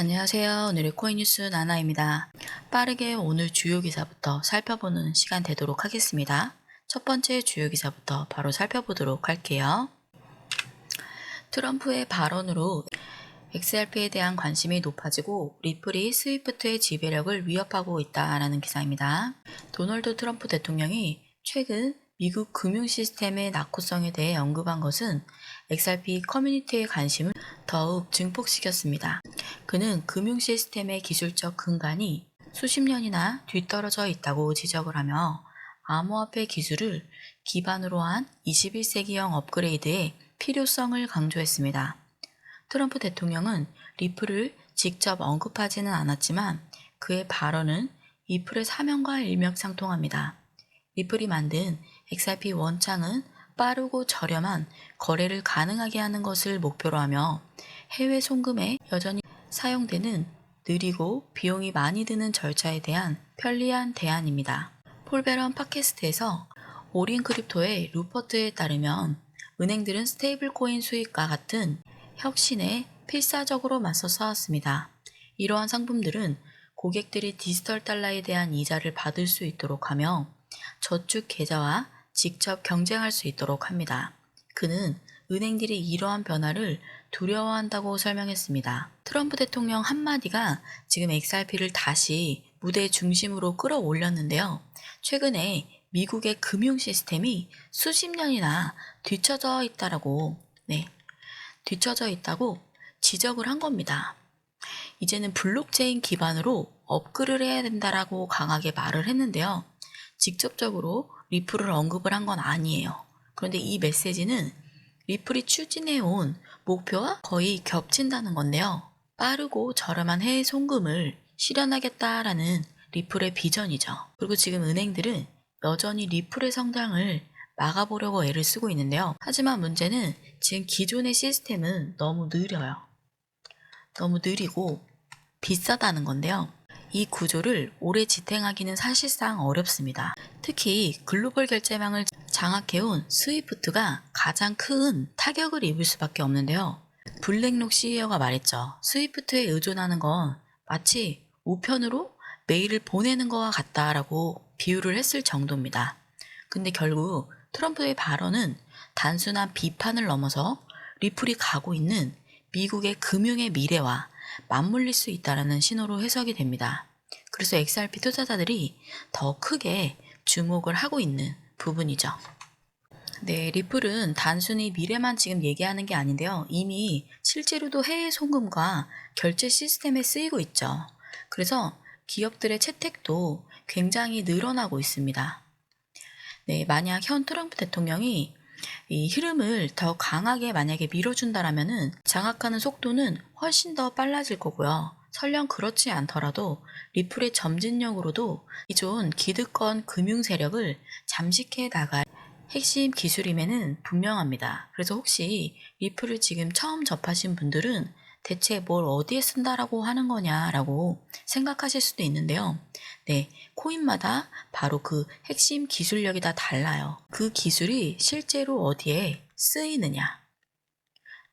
안녕하세요. 오늘의 코인뉴스 나나입니다. 빠르게 오늘 주요 기사부터 살펴보는 시간 되도록 하겠습니다. 첫 번째 주요 기사부터 바로 살펴보도록 할게요. 트럼프의 발언으로 XRP에 대한 관심이 높아지고 리플이 스위프트의 지배력을 위협하고 있다라는 기사입니다. 도널드 트럼프 대통령이 최근 미국 금융 시스템의 낙후성에 대해 언급한 것은 XRP 커뮤니티의 관심을 더욱 증폭시켰습니다. 그는 금융 시스템의 기술적 근간이 수십 년이나 뒤떨어져 있다고 지적을 하며 암호화폐 기술을 기반으로 한 21세기형 업그레이드의 필요성을 강조했습니다. 트럼프 대통령은 리플을 직접 언급하지는 않았지만 그의 발언은 리플의 사명과 일맥상통합니다. 리플이 만든 XRP 원창은 빠르고 저렴한 거래를 가능하게 하는 것을 목표로 하며 해외 송금에 여전히 사용되는 느리고 비용이 많이 드는 절차에 대한 편리한 대안입니다. 폴베런 팟캐스트에서 오린 크립토의 루퍼트에 따르면 은행들은 스테이블 코인 수익과 같은 혁신에 필사적으로 맞서 싸웠습니다. 이러한 상품들은 고객들이 디지털 달러에 대한 이자를 받을 수 있도록 하며 저축 계좌와 직접 경쟁할 수 있도록 합니다. 그는 은행들이 이러한 변화를 두려워한다고 설명했습니다. 트럼프 대통령 한마디가 지금 XRP를 다시 무대 중심으로 끌어올렸는데요. 최근에 미국의 금융 시스템이 수십 년이나 뒤처져 있다라고, 네, 뒤처져 있다고 지적을 한 겁니다. 이제는 블록체인 기반으로 업그레이드 해야 된다라고 강하게 말을 했는데요. 직접적으로 리플을 언급을 한 건 아니에요. 그런데 이 메시지는 리플이 추진해온 목표와 거의 겹친다는 건데요. 빠르고 저렴한 해외 송금을 실현하겠다라는 리플의 비전이죠. 그리고 지금 은행들은 여전히 리플의 성장을 막아보려고 애를 쓰고 있는데요. 하지만 문제는 지금 기존의 시스템은 너무 느려요. 너무 느리고 비싸다는 건데요. 이 구조를 오래 지탱하기는 사실상 어렵습니다. 특히 글로벌 결제망을 장악해온 스위프트가 가장 큰 타격을 입을 수밖에 없는데요. 블랙록 CEO가 말했죠. 스위프트에 의존하는 건 마치 우편으로 메일을 보내는 것과 같다라고 비유를 했을 정도입니다. 근데 결국 트럼프의 발언은 단순한 비판을 넘어서 리플이 가고 있는 미국의 금융의 미래와 맞물릴 수 있다라는 신호로 해석이 됩니다. 그래서 XRP 투자자들이 더 크게 주목을 하고 있는 부분이죠. 네, 리플은 단순히 미래만 지금 얘기하는 게 아닌데요. 이미 실제로도 해외 송금과 결제 시스템에 쓰이고 있죠. 그래서 기업들의 채택도 굉장히 늘어나고 있습니다. 네, 만약 현 트럼프 대통령이 이 흐름을 더 강하게 만약에 밀어준다라면은 장악하는 속도는 훨씬 더 빨라질 거고요. 설령 그렇지 않더라도 리플의 점진력으로도 기존 기득권 금융 세력을 잠식해 나갈 핵심 기술임에는 분명합니다. 그래서 혹시 리플을 지금 처음 접하신 분들은 대체 뭘 어디에 쓴다라고 하는 거냐라고 생각하실 수도 있는데요. 네, 코인마다 바로 그 핵심 기술력이 다 달라요. 그 기술이 실제로 어디에 쓰이느냐.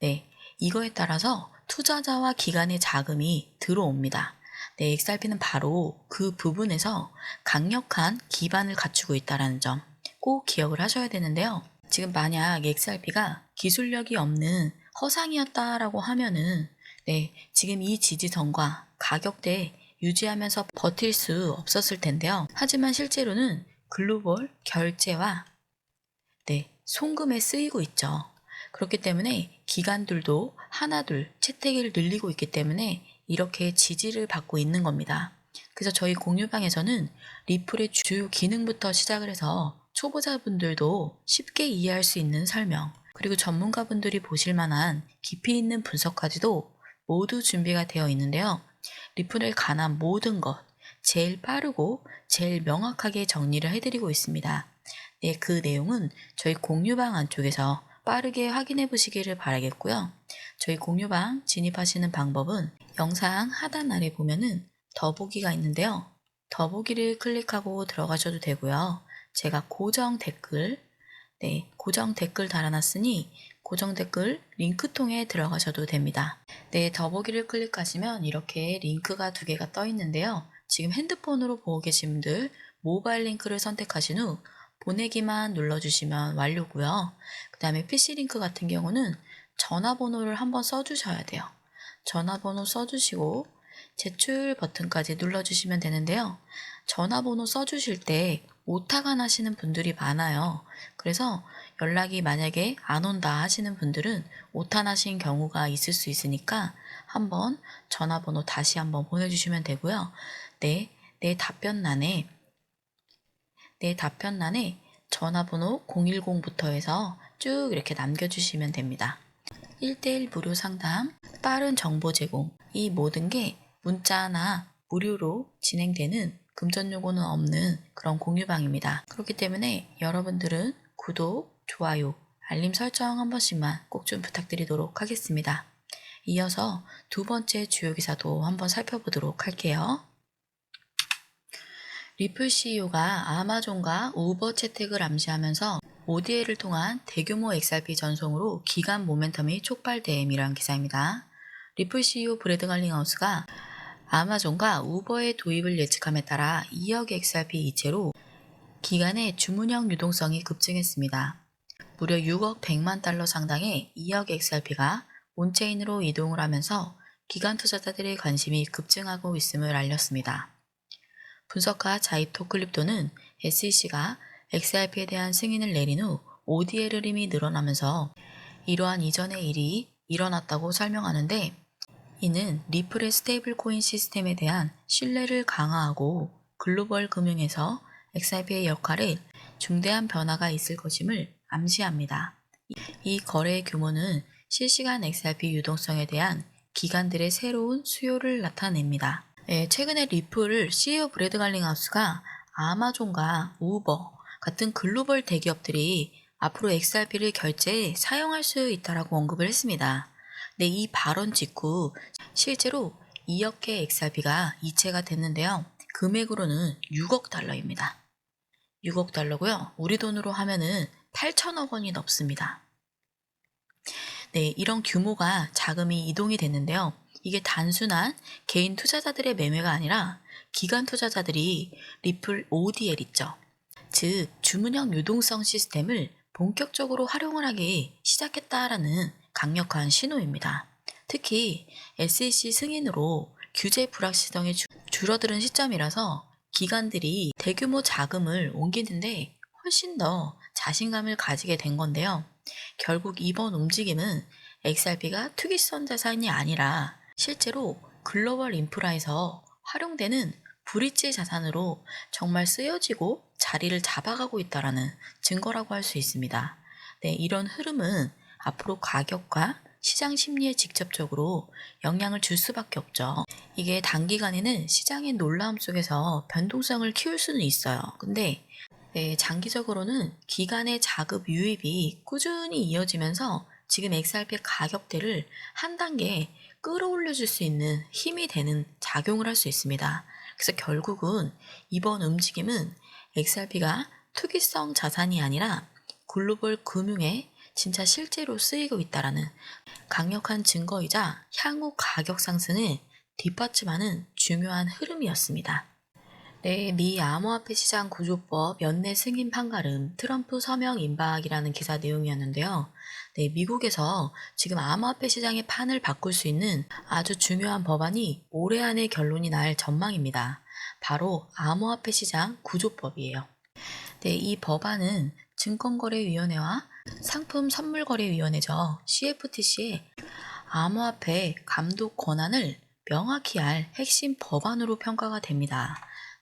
네, 이거에 따라서 투자자와 기관의 자금이 들어옵니다. 네, XRP는 바로 그 부분에서 강력한 기반을 갖추고 있다는 점 꼭 기억을 하셔야 되는데요. 지금 만약 XRP가 기술력이 없는 허상이었다라고 하면은 네, 지금 이 지지선과 가격대 유지하면서 버틸 수 없었을 텐데요. 하지만 실제로는 글로벌 결제와 네, 송금에 쓰이고 있죠. 그렇기 때문에 기관들도 하나둘 채택을 늘리고 있기 때문에 이렇게 지지를 받고 있는 겁니다. 그래서 저희 공유방에서는 리플의 주요 기능부터 시작을 해서 초보자분들도 쉽게 이해할 수 있는 설명, 그리고 전문가분들이 보실 만한 깊이 있는 분석까지도 모두 준비가 되어 있는데요. 리플에 관한 모든 것, 제일 빠르고 제일 명확하게 정리를 해드리고 있습니다. 네, 그 내용은 저희 공유방 안쪽에서 빠르게 확인해 보시기를 바라겠고요. 저희 공유방 진입하시는 방법은 영상 하단 아래 보면은 더보기가 있는데요. 더보기를 클릭하고 들어가셔도 되고요. 제가 고정 댓글, 네, 고정 댓글 달아놨으니 고정 댓글 링크 통에 들어가셔도 됩니다. 네, 더보기를 클릭하시면 이렇게 링크가 두 개가 떠 있는데요. 지금 핸드폰으로 보고 계신 분들 모바일 링크를 선택하신 후 보내기만 눌러주시면 완료고요. 그 다음에 PC 링크 같은 경우는 전화번호를 한번 써주셔야 돼요. 전화번호 써주시고 제출 버튼까지 눌러주시면 되는데요. 전화번호 써주실 때 오타가 나시는 분들이 많아요. 그래서 연락이 만약에 안 온다 하시는 분들은 오타 나신 경우가 있을 수 있으니까 한번 전화번호 다시 한번 보내주시면 되고요. 네, 내 답변란에 내 답변란에 전화번호 010부터 해서 쭉 이렇게 남겨주시면 됩니다. 1대1 무료 상담, 빠른 정보 제공, 이 모든 게 문자나 무료로 진행되는 금전 요구는 없는 그런 공유방입니다. 그렇기 때문에 여러분들은 구독, 좋아요, 알림 설정 한 번씩만 꼭 좀 부탁드리도록 하겠습니다. 이어서 두 번째 주요 기사도 한번 살펴보도록 할게요. 리플 CEO가 아마존과 우버 채택을 암시하면서 ODA를 통한 대규모 XRP 전송으로 기간 모멘텀이 촉발됨이라는 기사입니다. 리플 CEO 브래드 갈링하우스가 아마존과 우버의 도입을 예측함에 따라 2억 XRP 이체로 기간의 주문형 유동성이 급증했습니다. 무려 6억 100만 달러 상당의 2억 XRP가 온체인으로 이동을 하면서 기관 투자자들의 관심이 급증하고 있음을 알렸습니다. 분석가 자입 토클립도는 SEC가 XRP에 대한 승인을 내린 후 ODL 흐름이 늘어나면서 이러한 이전의 일이 일어났다고 설명하는데 이는 리플의 스테이블 코인 시스템에 대한 신뢰를 강화하고 글로벌 금융에서 XRP의 역할에 중대한 변화가 있을 것임을 암시합니다. 이 거래의 규모는 실시간 XRP 유동성에 대한 기관들의 새로운 수요를 나타냅니다. 네, 최근에 리플 CEO 브래드 갈링하우스가 아마존과 우버 같은 글로벌 대기업들이 앞으로 XRP를 결제에 사용할 수 있다라고 언급을 했습니다. 네, 이 발언 직후 실제로 2억 개 XRP가 이체가 됐는데요. 금액으로는 6억 달러입니다. 6억 달러고요. 우리 돈으로 하면은 8천억 원이 넘습니다. 네, 이런 규모가 자금이 이동이 됐는데요. 이게 단순한 개인 투자자들의 매매가 아니라 기관 투자자들이 리플 ODL 있죠. 즉, 주문형 유동성 시스템을 본격적으로 활용을 하기 시작했다라는 강력한 신호입니다. 특히 SEC 승인으로 규제 불확실성이 주- 줄어드는 시점이라서 기관들이 대규모 자금을 옮기는데 훨씬 더 자신감을 가지게 된 건데요. 결국 이번 움직임은 XRP가 투기성 자산이 아니라 실제로 글로벌 인프라에서 활용되는 브릿지 자산으로 정말 쓰여지고 자리를 잡아가고 있다라는 증거라고 할 수 있습니다. 네, 이런 흐름은 앞으로 가격과 시장 심리에 직접적으로 영향을 줄 수밖에 없죠. 이게 단기간에는 시장의 놀라움 속에서 변동성을 키울 수는 있어요. 근데 네, 장기적으로는 기간의 자급 유입이 꾸준히 이어지면서 지금 XRP 가격대를 한 단계 끌어올려 줄 수 있는 힘이 되는 작용을 할 수 있습니다. 그래서 결국은 이번 움직임은 XRP가 투기성 자산이 아니라 글로벌 금융에 진짜 실제로 쓰이고 있다라는 강력한 증거이자 향후 가격 상승을 뒷받침하는 중요한 흐름이었습니다. 네, 미 암호화폐 시장 구조법 연내 승인 판가름 트럼프 서명 임박이라는 기사 내용이었는데요. 네, 미국에서 지금 암호화폐 시장의 판을 바꿀 수 있는 아주 중요한 법안이 올해 안에 결론이 날 전망입니다. 바로 암호화폐 시장 구조법이에요. 네, 이 법안은 증권거래위원회와 상품 선물거래위원회죠. CFTC의 암호화폐 감독 권한을 명확히 알 핵심 법안으로 평가가 됩니다.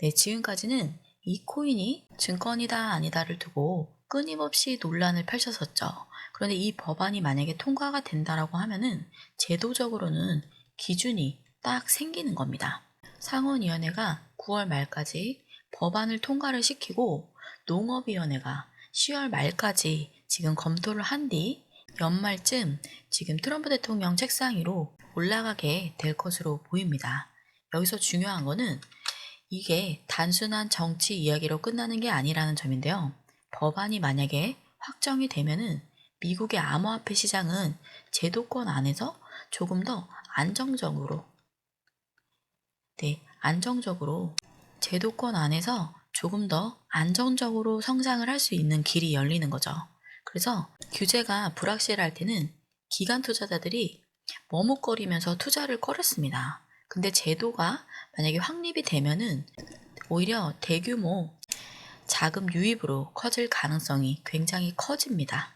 네, 지금까지는 이 코인이 증권이다 아니다를 두고 끊임없이 논란을 펼쳤었죠. 그런데 이 법안이 만약에 통과가 된다라고 하면은 제도적으로는 기준이 딱 생기는 겁니다. 상원위원회가 9월 말까지 법안을 통과를 시키고 농업위원회가 10월 말까지 지금 검토를 한 뒤 연말쯤 지금 트럼프 대통령 책상 위로 올라가게 될 것으로 보입니다. 여기서 중요한 거는 이게 단순한 정치 이야기로 끝나는 게 아니라는 점인데요. 법안이 만약에 확정이 되면은 미국의 암호화폐 시장은 제도권 안에서 조금 더 안정적으로 네, 안정적으로 제도권 안에서 조금 더 안정적으로 성장을 할 수 있는 길이 열리는 거죠. 그래서 규제가 불확실할 때는 기관 투자자들이 머뭇거리면서 투자를 꺼렸습니다. 근데 제도가 만약에 확립이 되면은 오히려 대규모 자금 유입으로 커질 가능성이 굉장히 커집니다.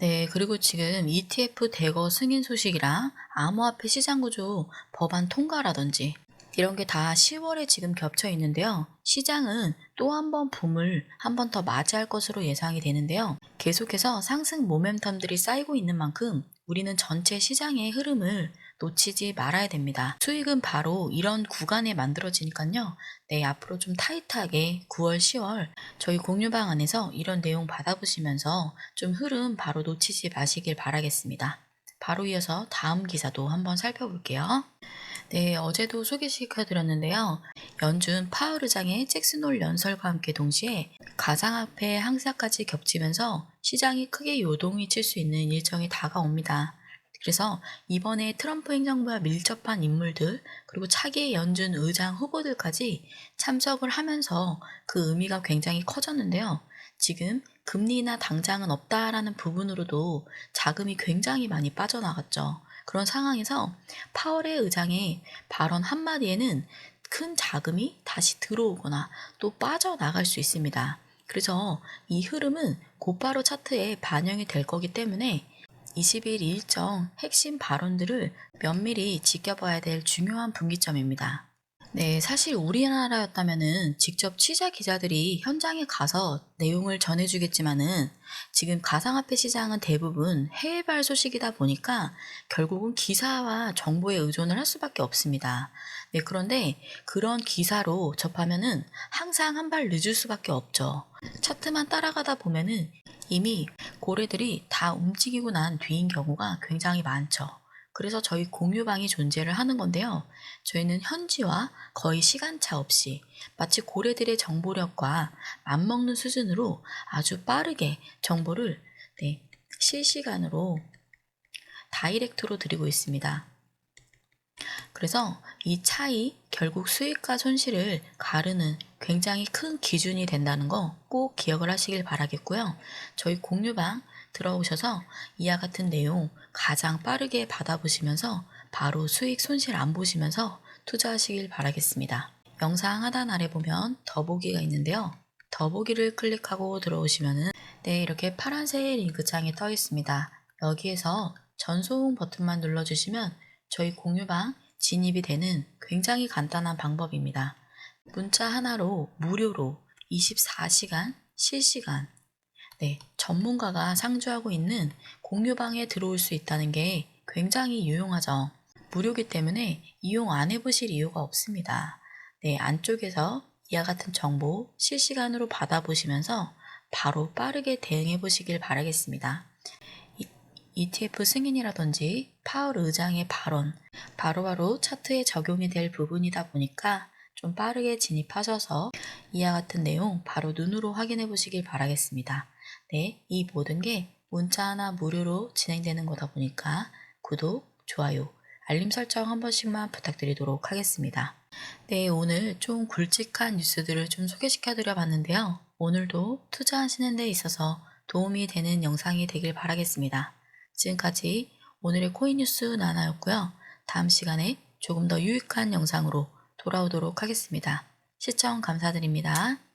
네, 그리고 지금 ETF 대거 승인 소식이랑 암호화폐 시장 구조 법안 통과라든지 이런 게 다 10월에 지금 겹쳐 있는데요. 시장은 또 한 번 붐을 한 번 더 맞이할 것으로 예상이 되는데요. 계속해서 상승 모멘텀들이 쌓이고 있는 만큼 우리는 전체 시장의 흐름을 놓치지 말아야 됩니다. 수익은 바로 이런 구간에 만들어지니까요. 네, 앞으로 좀 타이트하게 9월, 10월 저희 공유방 안에서 이런 내용 받아보시면서 좀 흐름 바로 놓치지 마시길 바라겠습니다. 바로 이어서 다음 기사도 한번 살펴볼게요. 네, 어제도 소개시켜드렸는데요. 연준 파월 의장의 잭슨홀 연설과 함께 동시에 가상화폐 항사까지 겹치면서 시장이 크게 요동이 칠 수 있는 일정이 다가옵니다. 그래서 이번에 트럼프 행정부와 밀접한 인물들 그리고 차기 연준 의장 후보들까지 참석을 하면서 그 의미가 굉장히 커졌는데요. 지금 금리나 당장은 없다라는 부분으로도 자금이 굉장히 많이 빠져나갔죠. 그런 상황에서 파월의 의장의 발언 한마디에는 큰 자금이 다시 들어오거나 또 빠져나갈 수 있습니다. 그래서 이 흐름은 곧바로 차트에 반영이 될 거기 때문에 20일 일정 핵심 발언들을 면밀히 지켜봐야 될 중요한 분기점입니다. 네, 사실 우리나라였다면은 직접 취재 기자들이 현장에 가서 내용을 전해주겠지만은 지금 가상화폐 시장은 대부분 해외발 소식이다 보니까 결국은 기사와 정보에 의존을 할 수밖에 없습니다. 네, 그런데 그런 기사로 접하면은 항상 한 발 늦을 수밖에 없죠. 차트만 따라가다 보면은 이미 고래들이 다 움직이고 난 뒤인 경우가 굉장히 많죠. 그래서 저희 공유방이 존재를 하는 건데요. 저희는 현지와 거의 시간차 없이 마치 고래들의 정보력과 맞먹는 수준으로 아주 빠르게 정보를 네, 실시간으로 다이렉트로 드리고 있습니다. 그래서 이 차이 결국 수익과 손실을 가르는 굉장히 큰 기준이 된다는 거 꼭 기억을 하시길 바라겠고요. 저희 공유방 들어오셔서 이와 같은 내용 가장 빠르게 받아보시면서 바로 수익 손실 안 보시면서 투자하시길 바라겠습니다. 영상 하단 아래 보면 더보기가 있는데요. 더보기를 클릭하고 들어오시면은 네 이렇게 파란색 링크창이 떠 있습니다. 여기에서 전송 버튼만 눌러주시면 저희 공유방 진입이 되는 굉장히 간단한 방법입니다. 문자 하나로 무료로 24시간 실시간 네, 전문가가 상주하고 있는 공유방에 들어올 수 있다는 게 굉장히 유용하죠. 무료기 때문에 이용 안 해보실 이유가 없습니다. 네, 안쪽에서 이와 같은 정보 실시간으로 받아보시면서 바로 빠르게 대응해 보시길 바라겠습니다. ETF 승인이라든지 파월 의장의 발언, 바로바로 차트에 적용이 될 부분이다 보니까 좀 빠르게 진입하셔서 이와 같은 내용 바로 눈으로 확인해 보시길 바라겠습니다. 네, 이 모든 게 문자 하나 무료로 진행되는 거다 보니까 구독, 좋아요, 알림 설정 한 번씩만 부탁드리도록 하겠습니다. 네, 오늘 좀 굵직한 뉴스들을 좀 소개시켜 드려 봤는데요. 오늘도 투자하시는 데 있어서 도움이 되는 영상이 되길 바라겠습니다. 지금까지 오늘의 코인 뉴스 나나였고요. 다음 시간에 조금 더 유익한 영상으로 돌아오도록 하겠습니다. 시청 감사드립니다.